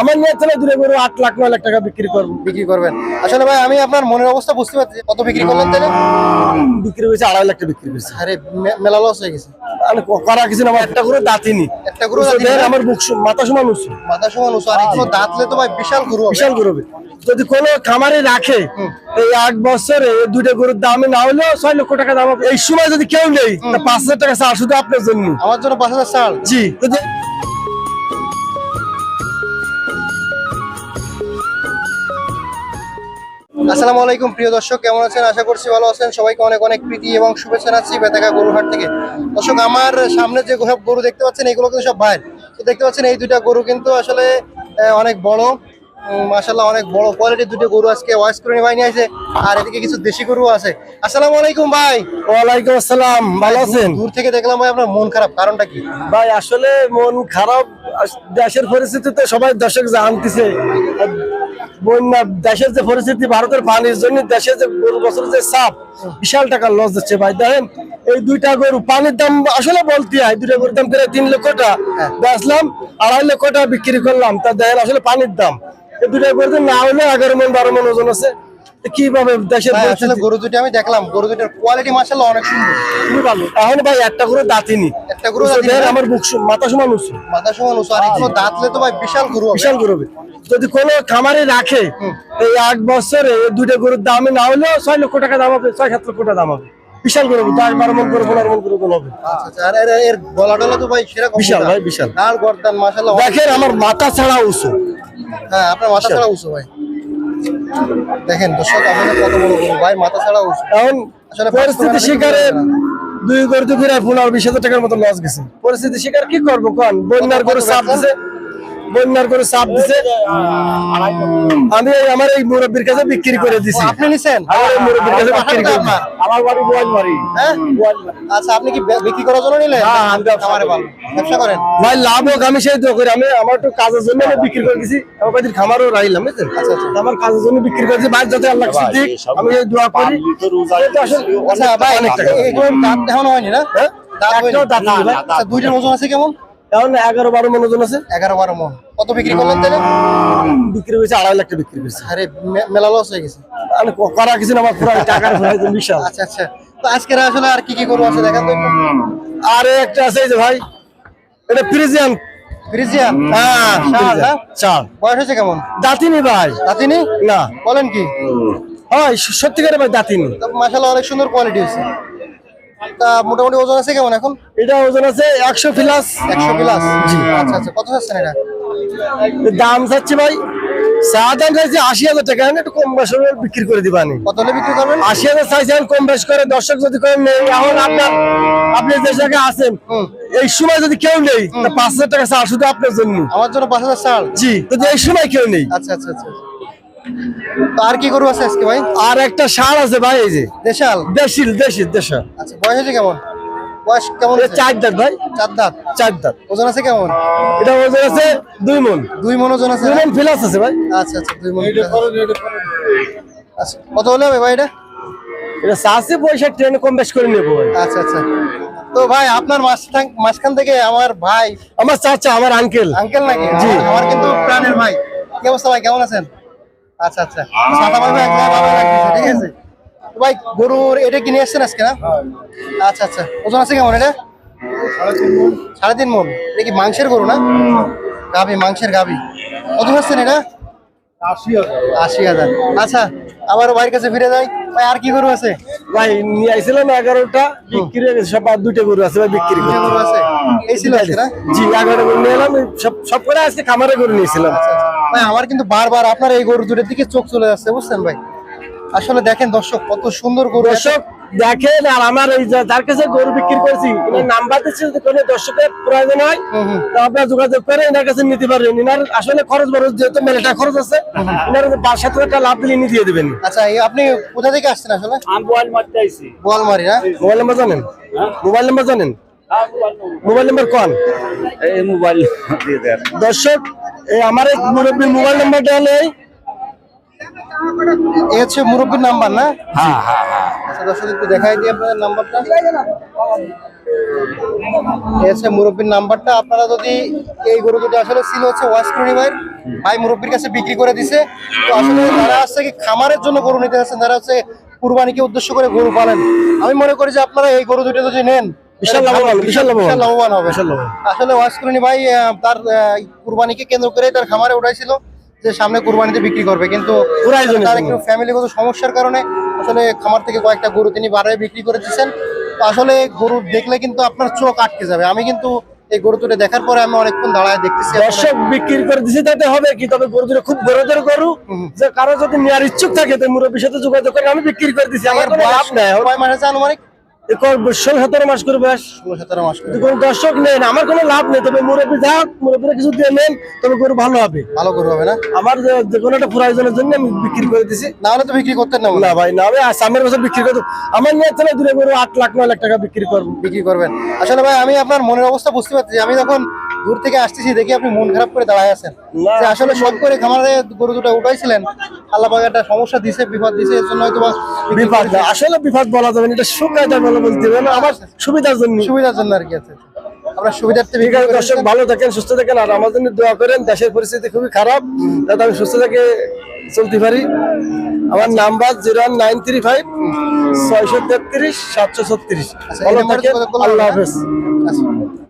আমার নিয়ে চলে দূরে গরু আট লাখ নয় লাখ টাকা বিক্রি করব। বিক্রি করবেন। আসলে ভাই আমি আপনার মনের অবস্থা বুঝতে পারছি কত বিক্রি করলেন তাহলে বিক্রি হয়েছে আড়াই লাখ টাকা বিক্রি করেছে আরে মেলা লস হয়ে গেছে। আমি করা কিছু না আমার একটা করে দাঁতিনি একটা গরু আমার বুক মাথা সমান উঁচু। মাথা সমান উঁচু আর দাঁতলে তো ভাই বিশাল গরু বিশাল গরু যদি কোনো খামারে রাখে এই এক বছরে দুইটা গরুর দামে না হলেও ছয় লক্ষ টাকা দাম এই সময় যদি কেউ নেই পাঁচ হাজার টাকা ছাড় শুধু আপনার জন্য। আমার জন্য পাঁচ হাজার ছাড়। জি আসসালামু আলাইকুম প্রিয় দর্শক কেমন আছেন? আশা করছি ভালো আছেন। সবাইকে অনেক অনেক প্রীতি এবং শুভেচ্ছা জানাচ্ছি বেতাকা গরুহাট থেকে। দর্শক আমার সামনে যে সব গরু দেখতে পাচ্ছেন এগুলো কিন্তু সব ভাইয়ের। তো দেখতে পাচ্ছেন এই দুইটা গরু কিন্তু আসলে অনেক বড়। মাসাল্লাহ অনেক বড় কোয়ালিটির দুটো গরু আজকে ওয়াইস করে ভাই নিয়ে আসে। আর এদিকে কিছু দেশি গরু আছে। আসসালামু আলাইকুম ভাই। ওয়ালাইকুম আসসালাম ভালো আছেন? দূর থেকে দেখলাম ভাই আপনার মন খারাপ। কারণটা কি? ভাই আসলে মন খারাপ দেশের পরিস্থিতিতে সবাই দর্শক জানতেছে বন্যা দেশের যে পরিস্থিতি ভারতের পানির জন্য দেশের যে গরু বছর যে চাপ বিশাল টাকা লস যাচ্ছে ভাই দেখেন এই দুইটা গরু পানির দাম আসলে বলতে হয় দুইটা গরুর দাম প্রায় তিন লক্ষ টাকা। বেচলাম আড়াই লক্ষ টাকা বিক্রি করলাম। তা দেখেন আসলে পানির দাম। এই দুইটা গরুর না হলে এগারো মন বারো মন ওজন আছে। কীভাবে দেশের আসলে গরু দুটো আমি দেখলাম। গরু দুটোর কোয়ালিটি মাসাল্লাহ অনেক সুন্দর। খুবই ভালো। এখন ভাই একটা করে দাঁতিনি একটা গরু দাঁতিনি আমার সু- মাথা সমান উঁচু। মাথা সমান উঁচু। আর এগুলো দাঁতলে তো ভাই বিশাল গরু হবে। বিশাল গরু হবে। যদি কোনো খামারে রাখে এই এক বছরে দুইটা গরুর দামে না হলেও ছয় লক্ষ টাকা দাম হবে ছয় সাত লক্ষ টাকা দাম হবে। বিশাল গরু দশ বারো মন করে পনেরো মন করে হবে। আচ্ছা আচ্ছা। আর এর- এর গলা টলা তো ভাই সেরকম বিশাল ভাই, বিশাল। আর গর্দান মাশাআল্লাহ দেখেন আমার মাথা ছাড়া উঁচু। হ্যাঁ আপনার মাথা ছাড়া উঁচু ভাই। দেখেন দর্শক আমাদের কত বড় গরু ভাই মাথা ছাড়া আসলে পরিস্থিতি শিকারের শিকারে দুই গরু ফিরে পনেরো বিশ হাজার টাকার মতো লস গেছে। পরিস্থিতি শিকার কি করব? কন বন্যার গরু চাপ দিছে। বন্যার গরু চাপ দিছে? আমি আমার এই মুরব্বীর কাছে বিক্রি করে দিছি। আপনি নিছেন? আমার এই মুরব্বীর কাছে বিক্রি করে আমার বাড়ি বোয়ালমারি হ্যাঁ? আচ্ছা আপনি কি বিক্রি করার জন্য নিলেন? হ্যাঁ, আমি ব্যবসা আমারে ভালো। ব্যবসা করেন? ভাই লাভ হোক আমি সেই দোয়া করি। আমি আমার একটু কাজের জন্য আমি বিক্রি করে দিছি। আমার খামারও রাইলাম বুঝছেন? আচ্ছা, আচ্ছা। আমার কাজের জন্য বিক্রি করে দিছি। ভাই যাতে আল্লাহ সিদ্দিক আমি এই দোয়া করি। আচ্ছা ভাই অনেক টাকা। এগুলোর হয়নি না? হ্যাঁ? দাঁত? দাঁত। আচ্ছা দুইটার ওজন আছে কেমন? এখন এগারো বারো মন ওজন আছে। এগারো বারো মন। কত বিক্রি করলেন তাহলে? বিক্রি হয়েছে আড়াই লাখ টাকা বিক্রি করেছে আরে মেলা লস হয়ে গেছে। আমি করা কিছু না আমার পুরো টাকার বিশাল। আচ্ছা আচ্ছা। তো আজকের আসলে আর কি কি গরু আছে দেখেন তো একটু। আর একটা আছে যে ভাই এটা ফ্রিজিয়ান। ফ্রিজিয়ান? হ্যাঁ হ্যাঁ? চাল। বয়স হয়েছে কেমন? দাঁতিনি ভাই। দাঁতিনি? না। বলেন কি? হয় সত্যিকারে ভাই দাঁতিনি। মাসাল্লাহ অনেক সুন্দর কোয়ালিটি হয়েছে। তা মোটামুটি ওজন আছে কেমন এখন? এটা ওজন আছে একশো প্লাস একশো প্লাস আচ্ছা আচ্ছা কত চাচ্ছেন এটা? দাম চাচ্ছি ভাই চা দাম চাইছি আশি হাজার টাকা। আমি একটু কম বেশ বিক্রি করে দিবানি কত হলে বিক্রি করবেন? আশি হাজার চাইছি আমি কম বেশ করে। দর্শক যদি করেন নেই এখন আপনার আপনি যে জায়গায় আছেন এই সময় যদি কেউ নেই তা পাঁচ হাজার টাকা চা শুধু আপনার জন্য। আমার জন্য পাঁচ হাজার ছাড় জি যদি এই সময় কেউ নেই। আচ্ছা আচ্ছা আচ্ছা। তো আর কি গরু আছে আজকে ভাই? আর একটা সার আছে ভাই এই যে। দেশাল? দেশিল দেশিল দেশাল। আচ্ছা বয়স হয়েছে কেমন? বয়স কেমন চার দাঁত ভাই। চার দাঁত? চার দাঁত। ওজন আছে কেমন? এটা ওজন আছে দুই মন। দুই মন ওজন আছে দুই মন প্লাস আছে ভাই। আচ্ছা আচ্ছা দুই মন আচ্ছা কত হলে হবে ভাই এটা? এটা চাষে পয়সা ট্রেনে কম বেশ করে নেব আচ্ছা আচ্ছা। তো ভাই আপনার মাঝখান মাঝখান থেকে আমার ভাই আমার চাচা আমার আঙ্কেল আঙ্কেল নাকি? জি। আমার কিন্তু প্রাণের ভাই। কি অবস্থা ভাই কেমন আছেন? আচ্ছা আচ্ছা। সাদা ভাই এক ঠিক আছে? ভাই গরুর এটা কিনে আসছেন আজকে না? আচ্ছা আচ্ছা। ওজন আছে কেমন এটা? সাড়ে তিন মন। এটা কি মাংসের গরু না? গাভি মাংসের গাভি। কত হচ্ছেন এটা? আশি হাজার। আচ্ছা আবার ভাইয়ের কাছে ফিরে যাই। ভাই আর কি গরু আছে? ভাই নিয়ে আইছিলাম এগারোটা বিক্রি হয়ে গেছে সব আর দুইটা গরু আছে ভাই বিক্রি করে। গরু আছে। এই ছিল আজকে না? জি এগারোটা গরু নিয়ে এলাম সব সব করে আজকে খামারে গরু নিয়েছিলাম। ভাই আমার কিন্তু বারবার আপনার এই গরু দুটোর দিকে চোখ চলে যাচ্ছে বুঝছেন ভাই? আসলে দেখেন দর্শক কত সুন্দর গরু। দর্শক দেখেন আর আমার এই যে যার কাছে গরু বিক্রি করেছি নাম্বার দিচ্ছে যদি কোনো দর্শকের প্রয়োজন হয়। তো আপনারা যোগাযোগ করে এনার কাছে নিতে পারবেন। এনার আসলে খরচ বরচ যেহেতু মেলাটা খরচ আছে এনার বাসাতে একটা লাভ দিলে দিয়ে দেবেন। আচ্ছা আপনি কোথা থেকে আসছেন আসলে? আমি বোয়ালমারিতে আইছি। গোয়ালমারি না? মোবাইল নাম্বার জানেন? মোবাইল নাম্বার জানেন? হ্যাঁ, মোবাইল নাম্বার কোন? এই মোবাইল দিয়ে দেন। দর্শক এই আমার মুরব্বীর মোবাইল নাম্বারটা হলে এই। হচ্ছে মুরব্বীর নাম্বার না? হ্যাঁ হ্যাঁ হ্যাঁ। আচ্ছা দর্শক একটু দেখাই দিই আপনাদের নাম্বারটা। মুরব্বীর নাম্বারটা। আপনারা যদি এই গরু দুটো আসলে ছিল হচ্ছে ওয়াশ ভাইয়ের ভাই মুরব্বীর কাছে বিক্রি করে দিছে। তো আসলে যারা আছে কি খামারের জন্য গরু নিতে যাচ্ছেন যারা হচ্ছে কুরবানিকে উদ্দেশ্য করে গরু পালেন আমি মনে করি যে আপনারা এই গরু দুটো যদি নেন বিশাল লাভবান, বিশাল লাভবান। লাভবান হবে। আসলে ওয়াসকুলিনী ভাই তার কুরবানিকে কেন্দ্র করে তার খামারে উঠাইছিল যে সামনে কুরবানিতে বিক্রি করবে। কিন্তু তার একটু ফ্যামিলিগত সমস্যার কারণে আসলে খামার থেকে কয়েকটা গরু তিনি বাড়ায় বিক্রি করে দিচ্ছেন আসলে গরু দেখলে কিন্তু আপনার চোখ আটকে যাবে। আমি কিন্তু এই গরু দুটো দেখার পরে আমি অনেকক্ষণ দাঁড়ায় দেখতেছি। দর্শক বিক্রি করে দিছি তাতে হবে কি? তবে গরু দুটো খুব বড়দের গরু। যে কারও যদি নেওয়ার ইচ্ছুক থাকে তো মুরব্বীর সাথে যোগাযোগ করে আমি বিক্রি করে দিছি। আমার লাভ নেই। আনুমানিক? ষোলো সতেরো মাস করে বয়স। ষোলো সতেরো মাস করে। কিন্তু কোনো দর্শক নেন আমার কোনো লাভ নেই। তবে মুরব্বী যাক মুরব্বীরা কিছু দিয়ে নেন তবে গরু ভালো হবে। ভালো গরু হবে না? আমার যে- কোনো একটা প্রয়োজনের জন্য আমি বিক্রি করে দিছি। না হলে তো বিক্রি করতেন না না ভাই না আমি সামনের বছর বিক্রি করব আমার নিয়ে চলে দূরে গরু আট লাখ নয় লাখ টাকা বিক্রি করব। বিক্রি করবেন। আসলে ভাই আমি আপনার মনের অবস্থা বুঝতে পারছি। আমি যখন দূর থেকে আসতেছি দেখি আপনি মন খারাপ করে দাঁড়ায় আছেন। যে আসলে সব করে খামারে গরু দুটো উঠাইছিলেন আল্লাহ পাক একটা সমস্যা দিছে বিপদ দিছে এর জন্য হয়তো বিপদ আসলে বিপদ বলা যাবে না এটা সুকায়দা বলে বলতে হবে আমার সুবিধার জন্য। সুবিধার জন্য আর কি আছে। আপনার সুবিধার্থে দর্শক ভালো থাকেন সুস্থ থাকেন আর আমার জন্য দোয়া করেন দেশের পরিস্থিতি খুবই খারাপ যাতে আমি সুস্থ থেকে চলতে পারি। আমার number zero nine three five ছয়শো তেত্রিশ সাতশো ছত্রিশ। আচ্ছা, ভালো থাকেন আল্লাহ হাফেজ। আচ্ছা।